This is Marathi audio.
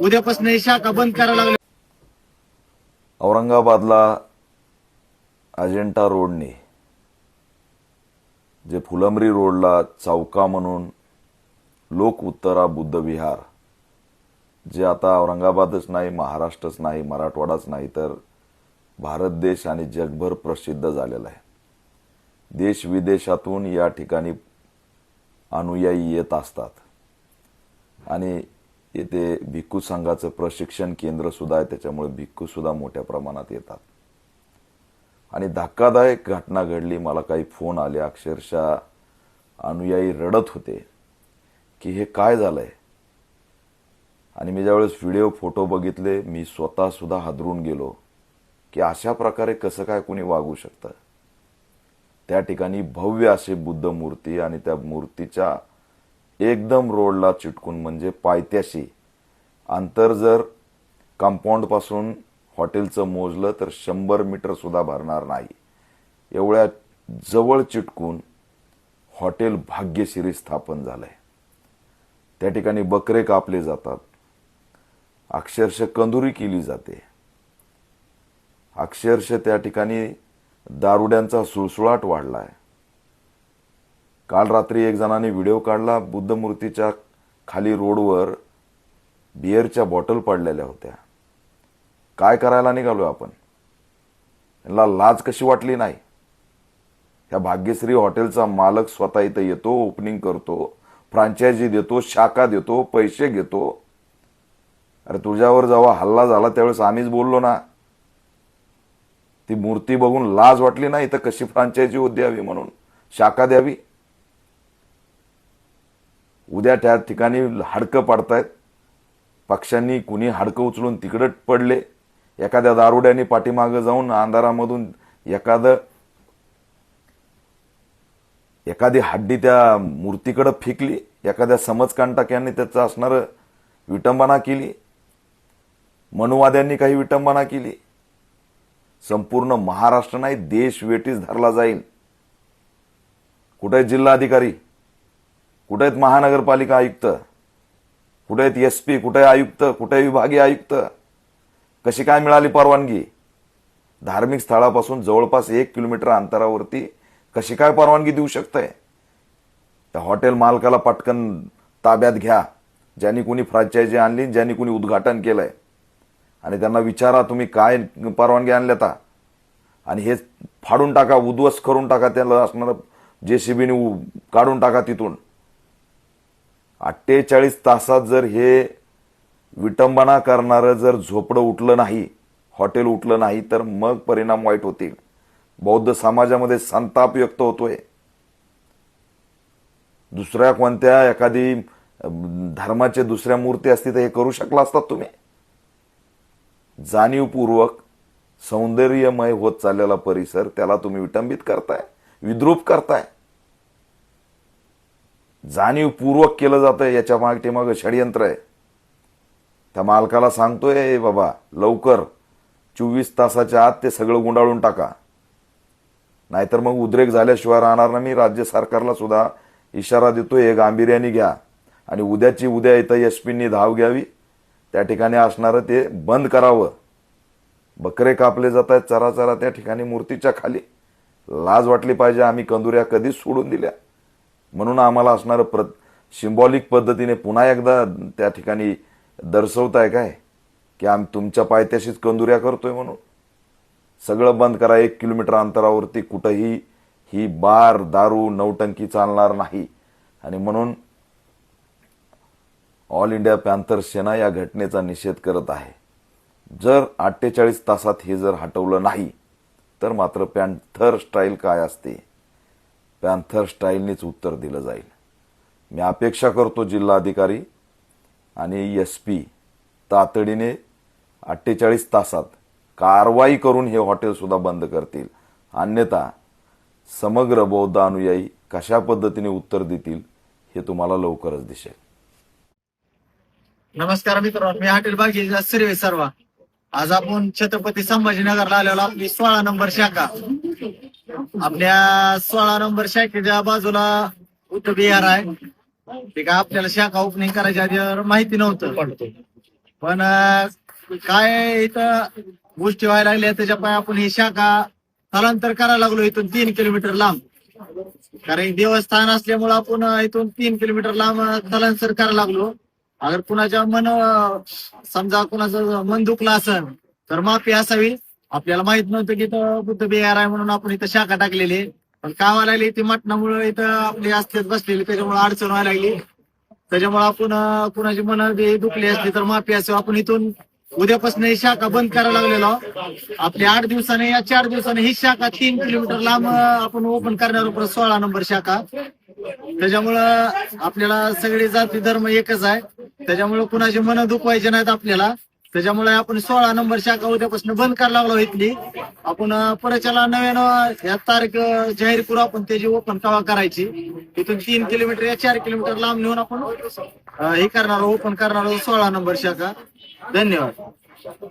उद्यापासून शाखा बंद करायला लागले. औरंगाबादला अजेंठा रोडने जे फुलंब्री रोडला चौका म्हणून लोक उत्तरा बुद्ध विहार जे आता औरंगाबादच नाही महाराष्ट्रच नाही मराठवाडाच नाही तर भारत देश आणि जगभर प्रसिद्ध झालेला आहे. देश विदेशातून या ठिकाणी अनुयायी येत असतात. आणि येथे भिक्खू संघाचं प्रशिक्षण केंद्र सुद्धा आहे. त्याच्यामुळे भिक्खू सुद्धा मोठ्या प्रमाणात येतात. आणि धक्कादायक घटना घडली. मला काही फोन आले. अक्षरशः अनुयायी रडत होते. की हे काय झालंय? आणि मी ज्यावेळेस व्हिडिओ फोटो बघितले मी स्वतः सुद्धा हादरून गेलो. की अशा प्रकारे कसं काय कुणी वागू शकतं? त्या ठिकाणी भव्य अशी बुद्ध मूर्ती आणि त्या मूर्तीच्या एकदम रोडला चिटकून म्हणजे पायथ्याशी. अंतर जर कंपाऊंडपासून हॉटेलचं मोजलं तर शंभर मीटर सुद्धा भरणार नाही. एवढ्या जवळ चिटकून हॉटेल भाग्यश्री स्थापन झालंय. त्या ठिकाणी बकरे कापले जातात. अक्षरशः कंदुरी केली जाते. अक्षरशः त्या ठिकाणी दारुड्यांचा सुळसुळाट वाढलाय. काल रात्री एक जणांनी व्हिडिओ काढला बुद्ध मूर्तीच्या खाली रोडवर बिअरच्या बॉटल पडलेल्या होत्या. काय करायला निघालो आपण? यांना लाज कशी वाटली नाही? ह्या भाग्यश्री हॉटेलचा मालक स्वतः इथं येतो ओपनिंग करतो फ्रँचायझी देतो शाखा देतो पैसे घेतो. अरे तुझ्यावर जेव्हा हल्ला झाला त्यावेळेस आम्हीच बोललो ना. ती मूर्ती बघून लाज वाटली नाही तर कशी फ्रँचायझी द्यावी म्हणून? शाखा द्यावी? उद्या त्या ठिकाणी हाडकं पाडतायत. पक्षांनी कुणी हाडकं उचलून तिकडं पडले. एखाद्या दारुड्याने पाठीमागं जाऊन अंधारामधून एखादं एखादी हड्डी त्या मूर्तीकडे फेकली. एखाद्या समजकांटक्यांनी त्याचं असणारं विटंबना केली. मनुवाद्यांनी काही विटंबना केली. संपूर्ण महाराष्ट्र नाही देश वेटीस धरला जाईल. कुठे जिल्हाधिकारी? कुठे आहेत महानगरपालिका आयुक्त? कुठे आहेत एस पी? कुठे आयुक्त? कुठे विभागीय आयुक्त? कशी काय मिळाली परवानगी? धार्मिक स्थळापासून जवळपास एक किलोमीटर अंतरावरती कशी काय परवानगी देऊ शकते त्या हॉटेल मालकाला पटकन ताब्यात घ्या. ज्यांनी कुणी फ्रँचायझी आणली ज्यांनी कुणी उद्घाटन केलंय. आणि त्यांना विचारा तुम्ही काय परवानगी आणल्यात आणि हे फाडून टाका उद्ध्वस्त करून टाका त्याला असणारं जेसीबीने काढून टाका तिथून. अठ्ठेचाळीस तासात जर हे विटंबना करणारं जर झोपडं उठलं नाही हॉटेल उठलं नाही तर मग परिणाम वाईट होतील. बौद्ध समाजामध्ये संताप व्यक्त होतोय. दुसऱ्या कोणत्या एखादी धर्माचे दुसऱ्या मूर्ती असती तर हे करू शकला असतात तुम्ही. जाणीवपूर्वक सौंदर्यमय होत चाललेला परिसर त्याला तुम्ही विटंबित करताय विद्रूप करताय. जाणीवपूर्वक केलं जातं याच्या मागे मागं षडयंत्र आहे. त्या मालकाला सांगतोय बाबा लवकर. चोवीस तासाच्या आत ते सगळं गुंडाळून टाका. नाहीतर मग उद्रेक झाल्याशिवाय राहणार ना मी राज्य सरकारला सुद्धा इशारा देतोय हे गांभीर्याने घ्या. आणि उद्याची उद्या इथं एसपींनी धाव घ्यावी. त्या ठिकाणी असणारं ते बंद करावं. बकरे कापले जात आहेत चरा चरा त्या ठिकाणी मूर्तीच्या खाली. लाज वाटली पाहिजे आम्ही कंदुऱ्या कधीच सोडून दिल्या. म्हणून आम्हाला असणारं प्र सिम्बॉलिक पद्धतीने पुन्हा एकदा त्या ठिकाणी दर्शवताय काय? की आम्ही तुमच्या पायथ्याशीच कंदुऱ्या करतोय म्हणून. सगळं बंद करा. एक किलोमीटर अंतरावरती कुठंही ही बार दारू नौटंकी चालणार नाही. आणि म्हणून ऑल इंडिया पॅन्थर सेना या घटनेचा निषेध करत आहे. जर अठ्ठेचाळीस तासात हे जर हटवलं नाही तर मात्र पॅन्थर स्टाईल काय असते? पॅन्थर स्टाईलनीच उत्तर दिलं जाईल. मी अपेक्षा करतो जिल्हाधिकारी आणि एस पी तातडीने अठ्ठेचाळीस तासात कारवाई करून हे हॉटेल सुद्धा बंद करतील. अन्यथा समग्र बौद्ध अनुयायी कशा पद्धतीने उत्तर देतील हे तुम्हाला लवकरच दिसेल. नमस्कार मित्रांनो मी हॉटेल बागी सर्वे सर्वा. आज आपण छत्रपती संभाजीनगरला आलेलो आपली सोळा नंबर शाखा. आपल्या सोळा नंबर शाखेच्या बाजूला उत्तर बिहार आहे. ते का आपल्याला शाखा ओपनिंग करायच्या आधी माहिती नव्हतं. पण काय इथं गोष्टी व्हायला लागल्या त्याच्या पाय आपण ही शाखा स्थलांतर करायला लागलो इथून तीन किलोमीटर लांब. कारण देवस्थान असल्यामुळे आपण इथून तीन किलोमीटर लांब स्थलांतर करायला लागलो. अगर कुणाच्या मन समजा कुणाचं मन दुखलं असेल तर माफी असावी. आपल्याला माहीत नव्हतं की इथं बुद्ध बिहार आहे म्हणून आपण इथं शाखा टाकलेली पण काय व्हायला लागली ती मटणामुळे इथं आपली असतेच बसलेली त्याच्यामुळे अडचण व्हायला लागली. त्याच्यामुळे आपण कुणाची मन दुखली असली तर माफी असावी. आपण इथून उद्यापासून ही शाखा बंद करायला लागलेलो आपल्या आपली आठ दिवसाने या चार दिवसाने ही शाखा तीन किलोमीटर लांब आपण ओपन करणार उपर सोळा नंबर शाखा. त्याच्यामुळं आपल्याला सगळे जाती धर्म एकच आहे. त्याच्यामुळे कुणाची मन दुखवायचे नाहीत आपल्याला. त्याच्यामुळे आपण सोळा नंबर शाखा उद्यापासून बंद करायला लागलो इथली. आपण अं, परच्याला नव्यानं या तारीख जाहीर करू आपण त्याची ओपन कवा करायची इथून तीन किलोमीटर या चार किलोमीटर लांब नेऊन आपण हे करणार ओपन करणार सोळा नंबर शाखा. धन्यवाद.